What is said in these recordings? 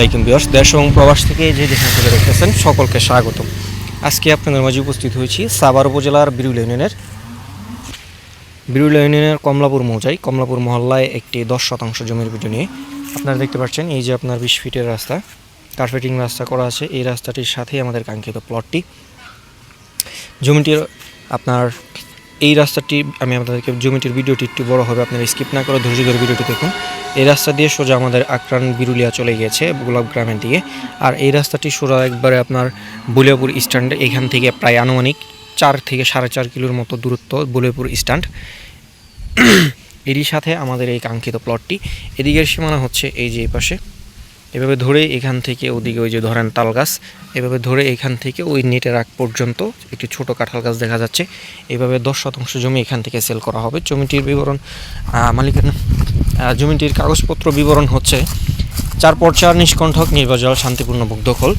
লাইকুম বিয়স দেশ এবং প্রবাস থেকে যে যেখান থেকে দেখতেছেন, সকলকে স্বাগত আজকে আপনাদের মাঝে উপস্থিত হয়েছি সাভার উপজেলার বিরুল ইউনিয়নের। বিরুল ইউনিয়নের কমলাপুর মৌজায় কমলাপুর মহল্লায় একটি দশ শতাংশ জমির ভিডিও নিয়ে। আপনারা দেখতে পাচ্ছেন, এই যে আপনার বিশ ফিটের রাস্তা, কার্পেটিং রাস্তা করা আছে। এই রাস্তাটির সাথেই আমাদের কাঙ্ক্ষিত প্লটটি জমিটির আপনার এই রাস্তাটি আমি আপনাদেরকে জমিটির ভিডিওটি একটু বড় হবে, আপনারা স্কিপ না করে ধৈর্য ধরে ভিডিওটি দেখুন। এই রাস্তা দিয়ে সোজা আমাদের আকরান বিরুলিয়া চলে গিয়েছে, গোলাপ গ্রামের দিকে। আর এই রাস্তাটি সোজা একবারে আপনার বুলিয়াপুর স্ট্যান্ড, এখান থেকে প্রায় আনুমানিক চার থেকে সাড়ে চার কিলোর মতো দূরত্ব বুলিয়াপুর স্ট্যান্ড। এরই সাথে আমাদের এই কাঙ্ক্ষিত প্লটটি এদিকের সীমানা হচ্ছে এই যে পাশে এভাবে ধরে এখান থেকে ওদিকে ওই যে ধরেন তাল গাছ, এভাবে ধরে এখান থেকে ওই নেটের আগ পর্যন্ত একটি ছোট কাঁঠাল গাছ দেখা যাচ্ছে। এভাবে দশ শতাংশ জমি এখান থেকে সেল করা হবে। জমিটির বিবরণ মালিকের জমিটির কাগজপত্র বিবরণ হচ্ছে, চার পর চার নিষ্কণ্ঠক নির্বাচন শান্তিপূর্ণ দখল,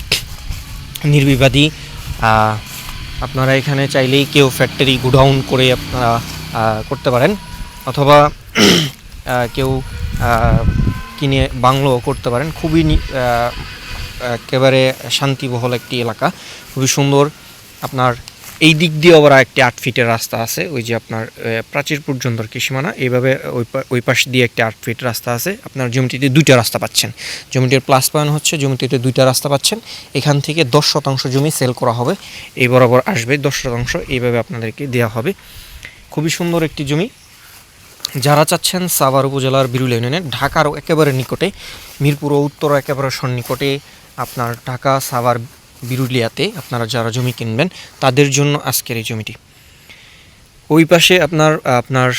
নির্বিবাদী আপনারা এখানে চাইলেই কেউ ফ্যাক্টরি গুডাউন করে আপনারা করতে পারেন, অথবা কেউ কিনে বাংলো করতে পারেন। খুবই একেবারে শান্তিবহল একটি এলাকা। খুবই সুন্দর। আপনার এই দিক দিয়ে আবার একটি আট ফিটের রাস্তা আছে। ওই যে আপনার প্রাচীর পর্যন্ত আর কি সীমানা এইভাবে ওই পা- ওই পাশ দিয়ে একটি আট ফিট রাস্তা আছে। আপনার জমিটিতে দুইটা রাস্তা পাচ্ছেন। জমিটির প্লাস পয়েন্ট হচ্ছে জমিটিতে দুইটা রাস্তা পাচ্ছেন। এখান থেকে দশ শতাংশ জমি সেল করা হবে। এই বরাবর আসবে দশ শতাংশ। এইভাবে আপনাদেরকে দেওয়া হবে। খুবই সুন্দর একটি জমি। যারা চাচ্ছেন সাভার উপজেলার বিরুল ইউনিয়নের ঢাকার একেবারে নিকটে, মিরপুর ও উত্তর একেবারে সন্নিকটে আপনার ঢাকা সাভার বিরুলিয়াতে আপনারা যারা জমি কিনবেন, তাদের জন্য আজকের এই জমিটি। ওই পাশে আপনার আপনার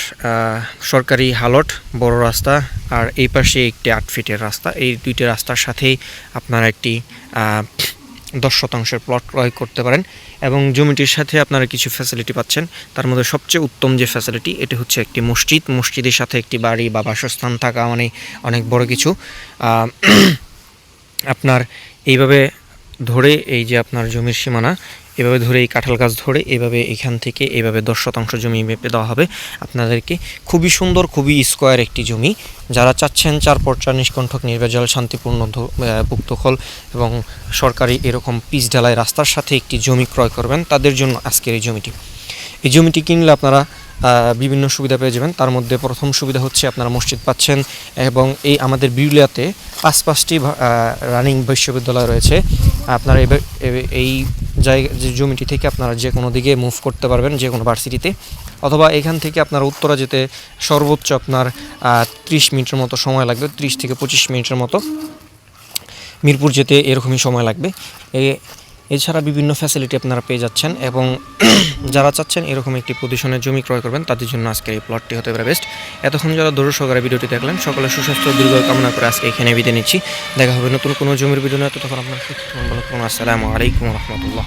সরকারি হালট, বড় রাস্তা, আর এই পাশে একটি আট ফিটের রাস্তা। এই দুইটি রাস্তার সাথেই আপনারা একটি দশ শতাংশের প্লট ক্রয় করতে পারেন এবং জমিটির সাথে আপনারা কিছু ফ্যাসিলিটি পাচ্ছেন। তার মধ্যে সবচেয়ে উত্তম যে ফ্যাসিলিটি এটি হচ্ছে একটি মসজিদ। মসজিদের সাথে একটি বাড়ি বা বাসস্থান থাকা মানে অনেক বড় কিছু। আপনার এইভাবে ধরে এই যে আপনার জমির সীমানা এভাবে ধরে এই কাঁঠাল গাছ ধরে এভাবে এখান থেকে এভাবে দশ শতাংশ জমি মেপে দেওয়া হবে। আপনাদেরকে খুবই সুন্দর খুবই স্কোয়ার একটি জমি। যারা চাচ্ছেন চার পর্চা নিষ্কণ্ঠক নির্ভেজাল শান্তিপূর্ণ আহ, এবং সরকারি এরকম পিচ ঢালাই রাস্তার সাথে একটি জমি ক্রয় করবেন তাদের জন্য আজকের এই জমিটি। এই জমিটি কিনলে আপনারা বিভিন্ন সুবিধা পেয়ে যাবেন। তার মধ্যে প্রথম সুবিধা হচ্ছে আপনারা মসজিদ পাচ্ছেন এবং এই আমাদের বিরুলিয়াতে পাঁচ পাঁচটি রানিং বিশ্ববিদ্যালয় রয়েছে। আপনারা এই জায়গা, যে জমিটি থেকে আপনারা যে কোনো দিকে মুভ করতে পারবেন যে কোনো ভার্সিটিতে অথবা এখান থেকে আপনার উত্তরা যেতে সর্বোচ্চ আপনার ত্রিশ মিনিটের মতো সময় লাগবে, ত্রিশ থেকে পঁচিশ মিনিটের মতো। মিরপুর যেতে এরকমই সময় লাগবে। এছাড়া বিভিন্ন ফ্যাসিলিটি আপনারা পেয়ে যাচ্ছেন এবং যারা চাচ্ছেন এরকম একটি প্রদূষণের জমি ক্রয় করবেন, তাদের জন্য আজকের এই প্লটটি হতে পারে বেস্ট এতক্ষণ যারা দূর সহকারে ভিডিওটি দেখলেন, সকলে সুস্বাস্থ্য দীর্ঘ কামনা করে আজকে এখানে বিদায় নিচ্ছি। দেখা হবে নতুন কোনো জমির ভিডিও নেই তখন আপনার। আসসালামু আলাইকুম রহমতুল্লাহ।